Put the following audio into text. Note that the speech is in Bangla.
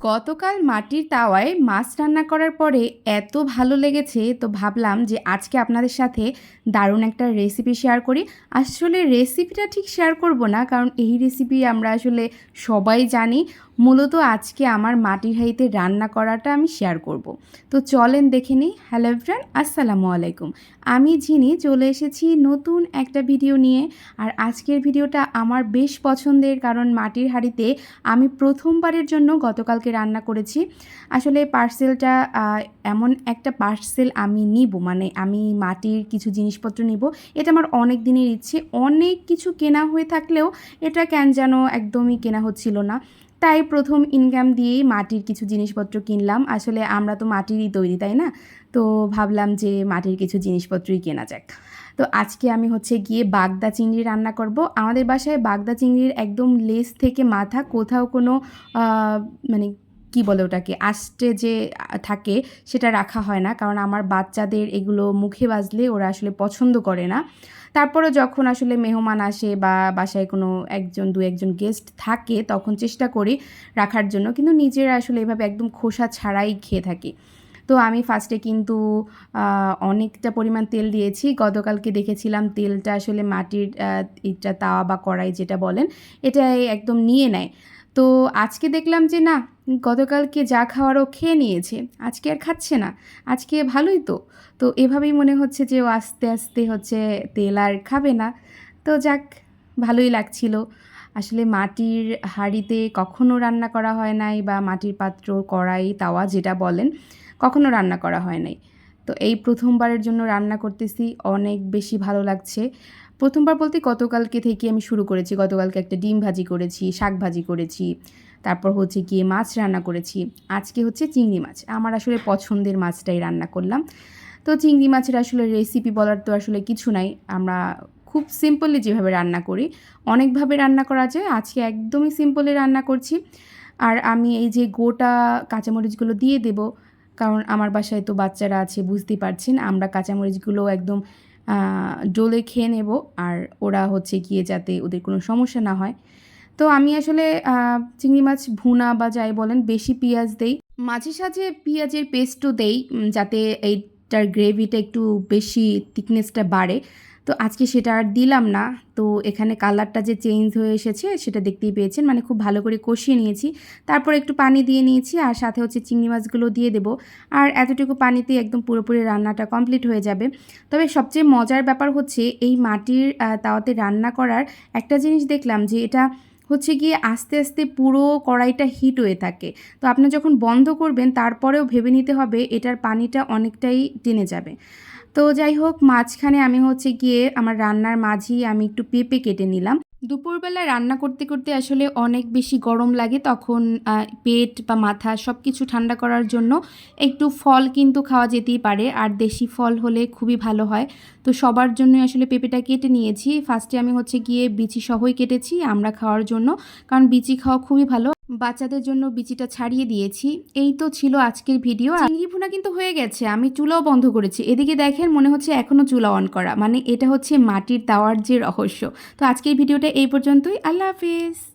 গতকাল মাটির তাওয়ায় মাছ রান্না করার পরে এত ভালো লেগেছে, তো ভাবলাম যে আজকে আপনাদের সাথে দারুণ একটা রেসিপি শেয়ার করি। আসলে রেসিপিটা ঠিক শেয়ার করব না, কারণ এই রেসিপি আমরা আসলে সবাই জানি। মূলত আজকে আমার মাটির হাঁড়িতে রান্না করাটা আমি শেয়ার করব। তো চলেন দেখে নিই। হ্যালো ফ্রেন্ড আসসালামু আলাইকুম। আমি ঝিনি চলে এসেছি নতুন একটা ভিডিও নিয়ে। আর আজকের ভিডিওটা আমার বেশ পছন্দের কারণ মাটির হাঁড়িতে আমি প্রথমবারের জন্য গতকালকে রান্না করেছি। আসলে পার্সেলটা এমন একটা পার্সেল আমি নিব মানে আমি মাটির কিছু জিনিসপত্র নিব। এটা আমার অনেক দিনের ইচ্ছে। অনেক কিছু কেনা হয়ে থাকলেও এটা কেন যেন একদমই কেনা হচ্ছিল না। তাই প্রথম ইনকাম দিয়েই মাটির কিছু জিনিসপত্র কিনলাম। আসলে আমরা তো মাটিরই তৈরি, তাই না? তো ভাবলাম যে মাটির কিছু জিনিসপত্রই কেনা যাক। তো আজকে আমি হচ্ছে গিয়ে বাগদা চিংড়ি রান্না করব। আমাদের বাসায় বাগদা চিংড়ির একদম লেস থেকে মাথা, কোথাও কোনো মানে কি বলে ওটাকে, আষ্টে যে থাকে সেটা রাখা হয় না। কারণ আমার বাচ্চাদের এগুলো মুখে বাজলে ওরা আসলে পছন্দ করে না। তারপরে যখন আসলে মেহমান আসে বা বাসায় কোনো একজন, দু একজন গেস্ট থাকে, তখন চেষ্টা করি রাখার জন্য। কিন্তু নিজেরা আসলে এভাবে একদম খোসা ছাড়াই খেয়ে থাকি। তো আমি ফার্স্টে কিন্তু অনেকটা পরিমাণ তেল দিয়েছি। গতকালকে দেখেছিলাম তেলটা আসলে মাটির এটা তাওয়া বা কড়াই যেটা বলেন, এটাই একদম নিয়ে নেয়। তো আজকে দেখলাম যে না, গতকালকে যা খাওয়ারও খেয়ে নিয়েছে, আজকে আর খাচ্ছে না, আজকে ভালোই তো। তো এভাবেই মনে হচ্ছে যে ও আস্তে আস্তে হচ্ছে তেল আর খাবে না। তো যাক, ভালোই লাগছিল। আসলে মাটির হাঁড়িতে কখনো রান্না করা হয় নাই বা মাটির পাত্র, কড়াই, তাওয়া যেটা বলেন, কখনো রান্না করা হয় নাই। তো এই প্রথমবারের জন্য রান্না করতেছি, অনেক বেশি ভালো লাগছে। প্রথমবার বলতে গতকালকে থেকে আমি শুরু করেছি। গতকালকে একটা ডিম ভাজি করেছি, শাক ভাজি করেছি, তারপর হচ্ছে গিয়ে মাছ রান্না করেছি। আজকে হচ্ছে চিংড়ি মাছ। আমার আসলে পছন্দের মাছটাই রান্না করলাম। তো চিংড়ি মাছের আসলে রেসিপি বলার তো আসলে কিছু নাই। আমরা খুব সিম্পলি যেভাবে রান্না করি, অনেকভাবে রান্না করা যায়। আজকে একদমই সিম্পলি রান্না করছি। আর আমি এই যে গোটা কাঁচামরিচগুলো দিয়ে দেব, কারণ আমার বাসায় তো বাচ্চারা আছে, বুঝতেই পারছেন, আমরা কাঁচামরিচগুলো একদম ডোলে খেয়ে নেব আর ওরা হচ্ছে গিয়ে যাতে ওদের কোনো সমস্যা না হয়। তো আমি আসলে চিংড়ি মাছ ভুনা বা যাই বলেন বেশি পেঁয়াজ দেই। মাঝে সাঝে পেঁয়াজের পেস্টও দেই যাতে এইটার গ্রেভিটা একটু বেশি থিকনেসটা বাড়ে। তো আজকে সেটা আর দিলাম না। তো এখানে কালারটা যে চেঞ্জ হয়ে এসেছে সেটা দেখতেই পেয়েছেন। মানে খুব ভালো করে কষিয়ে নিয়েছি। তারপর একটু পানি দিয়ে নিয়েছি আর সাথে হচ্ছে চিংড়ি মাছগুলো দিয়ে দেবো। আর এতটুকু পানিতে একদম পুরোপুরি রান্নাটা কমপ্লিট হয়ে যাবে। তবে সবচেয়ে মজার ব্যাপার হচ্ছে এই মাটির তাওয়াতে রান্না করার একটা জিনিস দেখলাম যে এটা হচ্ছে গিয়ে আস্তে আস্তে পুরো কড়াইটা হিট হয়ে থাকে। তো আপনি যখন বন্ধ করবেন তারপরেও ভেবে নিতে হবে এটার পানিটা অনেকটাই টেনে যাবে। তো যাই হোক, মাঝখানে আমি হচ্ছে গিয়ে আমার রান্নার মাঝেই আমি একটু পেঁপে কেটে নিলাম। দুপুরবেলা রান্না করতে করতে আসলে অনেক বেশি গরম লাগে, তখন পেট বা মাথা সব কিছু ঠান্ডা করার জন্য একটু ফল কিন্তু খাওয়া যেতেই পারে, আর দেশি ফল হলে খুবই ভালো হয়। তো সবার জন্য আসলে পেঁপেটা কেটে নিয়েছি। ফার্স্টে আমি হচ্ছে গিয়ে বিচি সহই কেটেছি আমরা খাওয়ার জন্য, কারণ বিচি খাওয়া খুবই ভালো। বাচ্চাদের জন্য বিচিটা ছাড়িয়ে দিয়েছি। এই তো ছিল আজকের ভিডিও। চিংড়ি ভুনা কিন্তু হয়ে গেছে। আমি চুলাও বন্ধ করেছি। এদিকে দেখেন, মনে হচ্ছে এখনও চুলা অন করা। মানে এটা হচ্ছে মাটির তাওয়ার যে রহস্য। তো আজকের ভিডিওটা এই পর্যন্তই। আল্লাহ হাফিজ।